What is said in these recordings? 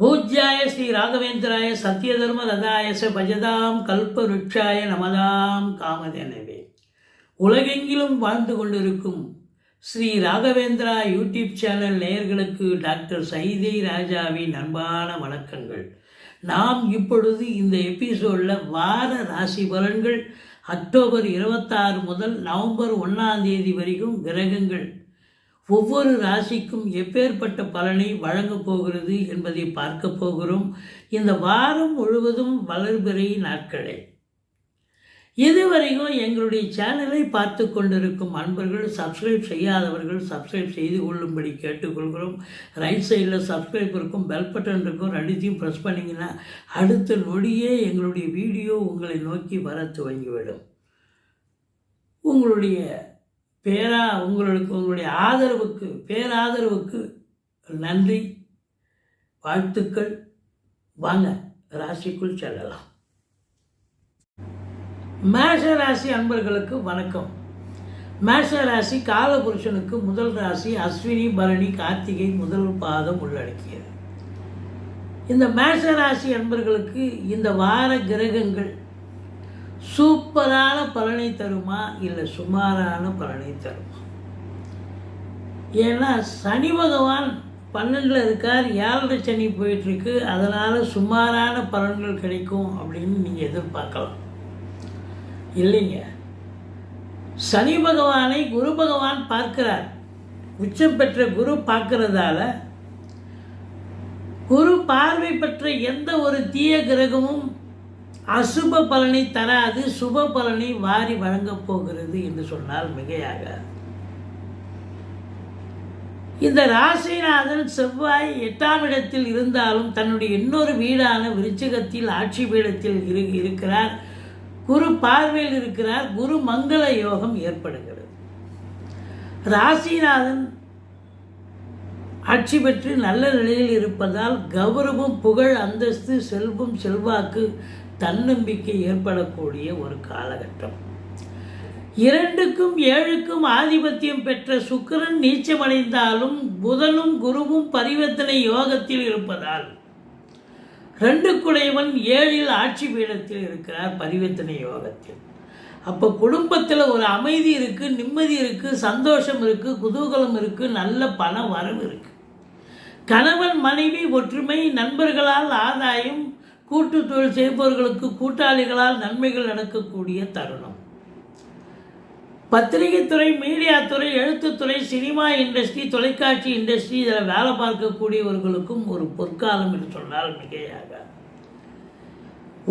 பூஜ்யாய ஸ்ரீ ராகவேந்திராய சத்யதர்ம ரதாயச பஜதாம் கல்ப ருட்சாய நமதாம் காமதேனவே. உலகெங்கிலும் வாழ்ந்து கொண்டிருக்கும் ஸ்ரீ ராகவேந்திரா யூடியூப் சேனல் நேயர்களுக்கு டாக்டர் சைதை ராஜாவின் அன்பான வணக்கங்கள். நாம் இப்பொழுது இந்த எபிசோடில் வார ராசி பலன்கள் அக்டோபர் இருபத்தாறு முதல் நவம்பர் ஒன்றாம் தேதி வரைக்கும் கிரகங்கள் ஒவ்வொரு ராசிக்கும் எப்பேற்பட்ட பலனை வழங்கப் போகிறது என்பதை பார்க்க போகிறோம். இந்த வாரம் முழுவதும் வளர்பிறை நாட்களே. இதுவரைக்கும் எங்களுடைய சேனலை பார்த்து கொண்டிருக்கும் அன்பர்கள் சப்ஸ்கிரைப் செய்யாதவர்கள் சப்ஸ்கிரைப் செய்து கொள்ளும்படி கேட்டுக்கொள்கிறோம். ரைட் சைடில் சப்ஸ்கிரைப் இருக்கும் பெல் பட்டன் இருக்கும் ரெண்டுத்தையும் ப்ரெஸ் பண்ணிங்கன்னா அடுத்த நொடியே எங்களுடைய வீடியோ உங்களை நோக்கி வர துவங்கிவிடும். உங்களுடைய பேரா உங்களுக்கு உங்களுடைய ஆதரவுக்கு பேராதரவுக்கு நன்றி வாழ்த்துக்கள். வாங்க ராசிக்குள் செல்லலாம். மேஷ ராசி அன்பர்களுக்கு வணக்கம். மேஷ ராசி காலபுருஷனுக்கு முதல் ராசி அஸ்வினி பரணி கார்த்திகை முதல் பாதம் உள்ளடக்கியது. இந்த மேஷ ராசி அன்பர்களுக்கு இந்த வார கிரகங்கள் சூப்பரான பலனை தருமா? இல்லை சுமாரான பலனை தருமா? ஏன்னா சனி பகவான் பன்னெண்டில் இருக்கார் ஏழரை சனி போயிட்டுருக்கு அதனால் சுமாரான பலன்கள் கிடைக்கும் அப்படின்னு நீங்கள் எதிர்பார்க்கலாம். இல்லைங்க. சனி பகவானை குரு பகவான் பார்க்கிறார். உச்சம் பெற்ற குரு பார்க்கறதால குரு பார்வை பெற்ற எந்த ஒரு தீய கிரகமும் அசுப பலனை தராது சுப பலனை வாரி வழங்கப் போகிறது என்று சொன்னால் மிகையாக இந்த ராசிநாதன் செவ்வாய் எட்டாம் இடத்தில் இருந்தாலும் தன்னுடைய இன்னொரு வீடான விருச்சிகத்தில் ஆட்சி பீடத்தில் இரு இருக்கிறார். குரு பார்வையில் இருக்கிறார். குரு மங்கள யோகம் ஏற்படுகிறது. ராசிநாதன் ஆட்சி பெற்று நல்ல நிலையில் இருப்பதால் கௌரவம் புகழ் அந்தஸ்து செல்வம் செல்வாக்கு தன்னம்பிக்கை ஏற்படக்கூடிய ஒரு காலகட்டம். இரண்டுக்கும் ஏழுக்கும் ஆதிபத்தியம் பெற்ற சுக்கிரன் நீச்சமடைந்தாலும் புதனும் குருவும் பரிவர்த்தனை யோகத்தில் இருப்பதால் ரெண்டு ஏழில் ஆட்சி பீடத்தில் இருக்கிறார் பரிவர்த்தனை யோகத்தில். அப்போ குடும்பத்தில் ஒரு அமைதி இருக்குது நிம்மதி இருக்குது சந்தோஷம் இருக்குது குதூகலம் இருக்குது நல்ல பண வரவு இருக்குது கணவன் மனைவி ஒற்றுமை நண்பர்களால் ஆதாயம் கூட்டு தொழில் செய்பவர்களுக்கு கூட்டாளிகளால் நன்மைகள் நடக்கக்கூடிய தருணம். பத்திரிகை துறை மீடியா துறை எழுத்துத்துறை சினிமா இண்டஸ்ட்ரி தொலைக்காட்சி இண்டஸ்ட்ரி இதில் வேலை பார்க்கக்கூடியவர்களுக்கும் ஒரு பொற்காலம் என்று சொன்னால் மிகையாக.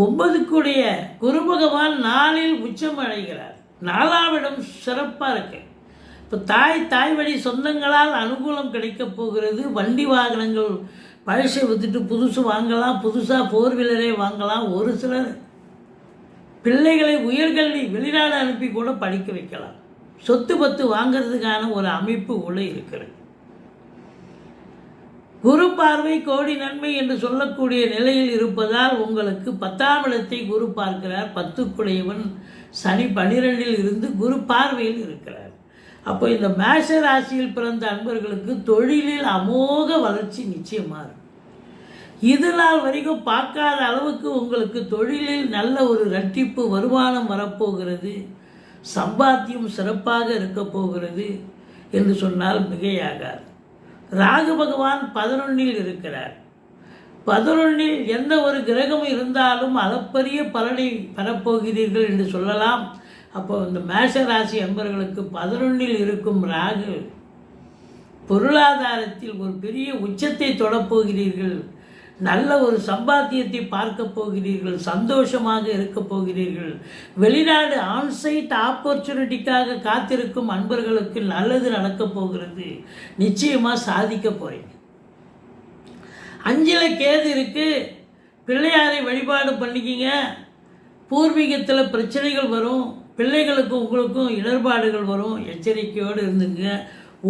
ஒன்பதுக்குடைய குரு பகவான் நாளில் உச்சம் அடைகிறார் நாலாவிடம் சிறப்பாக இருக்கு இப்போ தாய் தாய் வழி சொந்தங்களால் அனுகூலம் கிடைக்கப் போகிறது. வண்டி வாகனங்கள் பழசை விற்றுட்டு புதுசு வாங்கலாம் புதுசாக ஃபோர் வீலரே வாங்கலாம் ஒரு சிலர் பிள்ளைகளை உயர்கல்வி வெளிநாடு அனுப்பி கூட படிக்க வைக்கலாம். சொத்து பத்து வாங்கிறதுக்கான ஒரு அமைப்பு கூட இருக்கிறது. குரு பார்வை கோடி நன்மை என்று சொல்லக்கூடிய நிலையில் இருப்பதால் உங்களுக்கு பத்தாம் இடத்தை குரு பார்க்கிறார். பத்துக்குடையவன் சனி பனிரெண்டில் இருந்து குரு பார்வையில் இருக்கிறார். அப்போ இந்த மேஷ ராசியில் பிறந்த அன்பர்களுக்கு தொழிலில் அமோக வளர்ச்சி நிச்சயமாக இருக்கும். இது நாள் வரைக்கும் பார்க்காத அளவுக்கு உங்களுக்கு தொழிலில் நல்ல ஒரு ரட்டிப்பு வருமானம் வரப்போகிறது. சம்பாத்தியம் சிறப்பாக இருக்க போகிறது என்று சொன்னால் மிகையாகாது. ராகு பகவான் பதினொன்னில் இருக்கிறார். பதினொன்னில் எந்த ஒரு கிரகம் இருந்தாலும் அளப்பரிய பலனை பெறப்போகிறீர்கள் என்று சொல்லலாம். அப்போ இந்த மேஷ ராசி அன்பர்களுக்கு பதினொன்னில் இருக்கும் ராகு பொருளாதாரத்தில் ஒரு பெரிய உச்சத்தை தொடப்போகிறீர்கள். நல்ல ஒரு சம்பாத்தியத்தை பார்க்க போகிறீர்கள் சந்தோஷமாக இருக்க போகிறீர்கள். வெளிநாடு ஆன்சைட் ஆப்பர்ச்சுனிட்டிக்காக காத்திருக்கும் அன்பர்களுக்கு நல்லது நடக்க போகிறது. நிச்சயமாக சாதிக்க போகிறீங்க அஞ்சில் கேது இருக்குது பிள்ளையாரை வழிபாடு பண்ணிக்கிங்க. பூர்வீகத்தில் பிரச்சனைகள் வரும் பிள்ளைகளுக்கும் உங்களுக்கும் இடர்பாடுகள் வரும். எச்சரிக்கையோடு இருந்துங்க.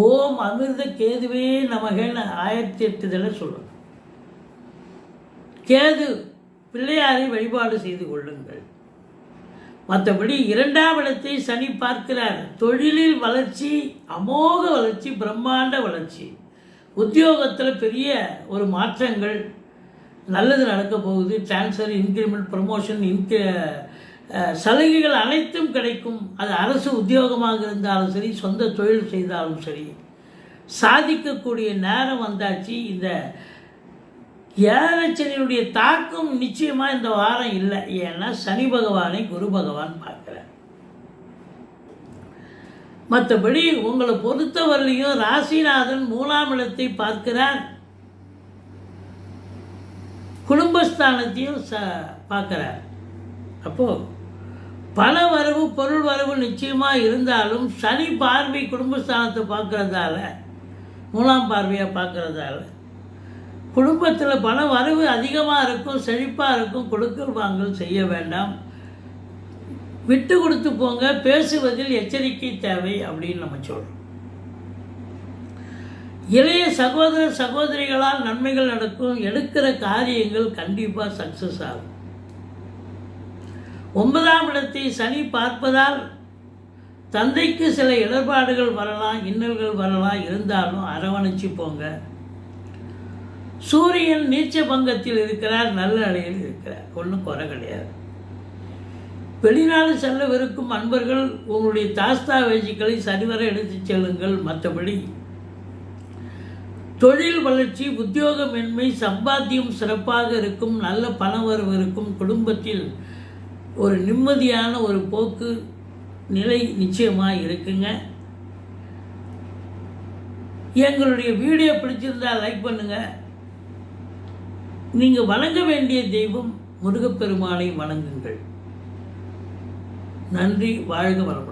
ஓம் அமிர்த கேதுவே நமகன்னு ஆயிரத்தி எட்டு தடவை சொல்லணும் கேது பிள்ளையாரை வழிபாடு செய்து கொள்ளுங்கள். மற்றபடி இரண்டாம் இடத்தை சனி பார்க்கிறார். தொழிலில் வளர்ச்சி அமோக வளர்ச்சி பிரம்மாண்ட வளர்ச்சி. உத்தியோகத்தில் பெரிய ஒரு மாற்றங்கள். நல்லது நடக்க போகுது. டிரான்ஸ்ஃபர் இன்க்ரிமெண்ட் ப்ரமோஷன் இன்க அஹ், சலுகைகள் அனைத்தும் கிடைக்கும். அது அரசு உத்தியோகமாக இருந்தாலும் சரி சொந்த தொழில் செய்தாலும் சரி. சாதிக்கக்கூடிய நேரம் வந்தாச்சு. இந்த ஏழச்சனியுடைய தாக்கம் நிச்சயமாக இந்த வாரம் இல்லை. ஏன்னா சனி பகவானை குரு பகவான் பார்க்குறார். மற்றபடி உங்களை பொறுத்தவரையிலையும் ராசிநாதன் மூலாம் இடத்தை பார்க்கிறார். குடும்பஸ்தானத்தையும் ச பார்க்குறார். அப்போது பண வரவு பொருள் வரவு நிச்சயமாக இருந்தாலும் சனி பார்வை குடும்பஸ்தானத்தை பார்க்குறதால மூலாம் பார்வையாக பார்க்குறதால குடும்பத்தில் பண வரவு அதிகமாக இருக்கும் செழிப்பாக இருக்கும் கொடுக்கல் வாங்கல் செய்ய வேண்டாம். விட்டு கொடுத்து போங்க பேசுவதில் எச்சரிக்கை தேவை அப்படின்னு நம்ம சொல்கிறோம் இளைய சகோதர சகோதரிகளால் நன்மைகள் நடக்கும் எடுக்கிற காரியங்கள் கண்டிப்பாக சக்ஸஸ் ஆகும். ஒன்பதாம் இடத்தை சனி பார்ப்பதால் தந்தைக்கு சில இடர்பாடுகள் வரலாம் இன்னல்கள் வரலாம் இருந்தாலும் அரவணைச்சு போங்க. சூரியன் நீச்ச பங்கத்தில் இருக்கிறார் நல்ல நிலையில் இருக்கிறார். ஒன்றும் குறை கிடையாது. வெளிநாடு செல்லவிருக்கும் அன்பர்கள் உங்களுடைய தாஸ்தாவேஜிகளை சரிவர எடுத்து செல்லுங்கள் மற்றபடி. தொழில் வளர்ச்சி உத்தியோகமின்மை சம்பாத்தியம் சிறப்பாக இருக்கும் நல்ல பணவரவு இருக்கும் குடும்பத்தில் ஒரு நிம்மதியான ஒரு போக்கு நிலை நிச்சயமாக இருக்குங்க. எங்களுடைய வீடியோ பிடிச்சிருந்தா லைக் பண்ணுங்கள் நீங்கள் வணங்க வேண்டிய தெய்வம் முருகப்பெருமானை வணங்குங்கள். நன்றி வாழ்க வளம்